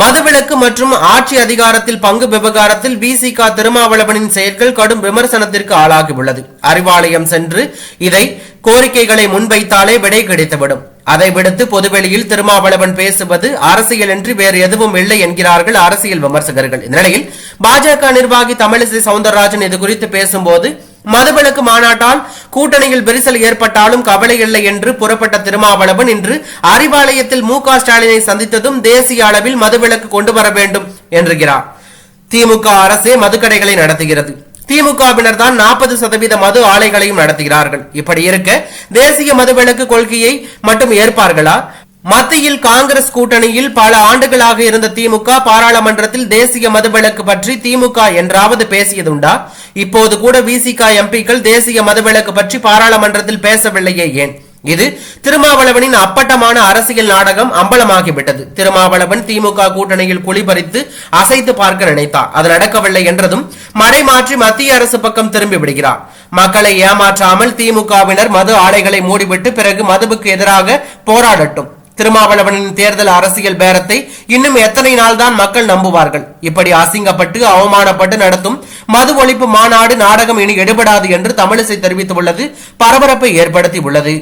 மதுவிலக்கு மற்றும் ஆட்சி அதிகாரத்தில் பங்கு விவகாரத்தில் விசிகா திருமாவளவனின் செயல்கள் கடும் விமர்சனத்திற்கு ஆளாகியுள்ளது. அறிவாலயம் சென்று இதை கோரிக்கைகளை முன்வைத்தாலே விடை கிடைத்துவிடும். அதை விடுத்து பொதுவெளியில் திருமாவளவன் பேசுவது அரசியல் என்று வேறு எதுவும் இல்லை என்கிறார்கள் அரசியல் விமர்சகர்கள். இந்நிலையில் பாஜக நிர்வாகி தமிழிசை சவுந்தரராஜன் இது குறித்து பேசும்போது மதுவிலக்கு மாநாட்டால் கூட்டணியில் விரிசல் ஏற்பட்டாலும் கவலை இல்லை என்று புறப்பட்ட திருமாவளவன் இன்று அறிவாலயத்தில் மு ஸ்டாலினை சந்தித்ததும் தேசிய அளவில் மதுவிலக்கு கொண்டு வர வேண்டும் என்கிறார் திமுக அரசே மதுக்கடைகளை நடத்துகிறது. திமுகவினர் தான் நாற்பது சதவீத மது ஆலைகளையும் நடத்துகிறார்கள். இப்படி இருக்க தேசிய மதுவிலக்கு கொள்கையை மட்டும் ஏற்பார்களா? மத்தியில் காங்கிரஸ் கூட்டணியில் பல ஆண்டுகளாக இருந்த திமுக பாராளுமன்றத்தில் தேசிய மதுவிலக்கு பற்றி திமுக என்றாவது பேசியதுண்டா? இப்போது கூட விசிக எம்பிக்கள் தேசிய மதுவிலக்கு பற்றி பாராளுமன்றத்தில் பேசவில்லையே ஏன்? இது திருமாவளவனின் அப்பட்டமான அரசியல் நாடகம் அம்பலமாகிவிட்டது. திருமாவளவன் திமுக கூட்டணியில் குளிபறித்து அசைத்து பார்க்க நினைத்தார். அது நடக்கவில்லை என்றதும் மடை மாற்றி மத்திய அரசு பக்கம் திரும்பி விடுகிறார். மக்களை ஏமாற்றாமல் திமுகவினர் மது ஆலைகளை மூடிவிட்டு பிறகு மதுவுக்கு எதிராக போராடட்டும். திருமாவளவனின் தேர்தல் அரசியல் பேரத்தை இன்னும் எத்தனை நாள் தான் மக்கள் நம்புவார்கள்? இப்படி அசிங்கப்பட்டு அவமானப்பட்டு நடத்தும் மது ஒழிப்பு மாநாடு நாடகம் இனி எடுபடாது என்று தமிழிசை தெரிவித்துள்ளது பரபரப்பை ஏற்படுத்தி உள்ளது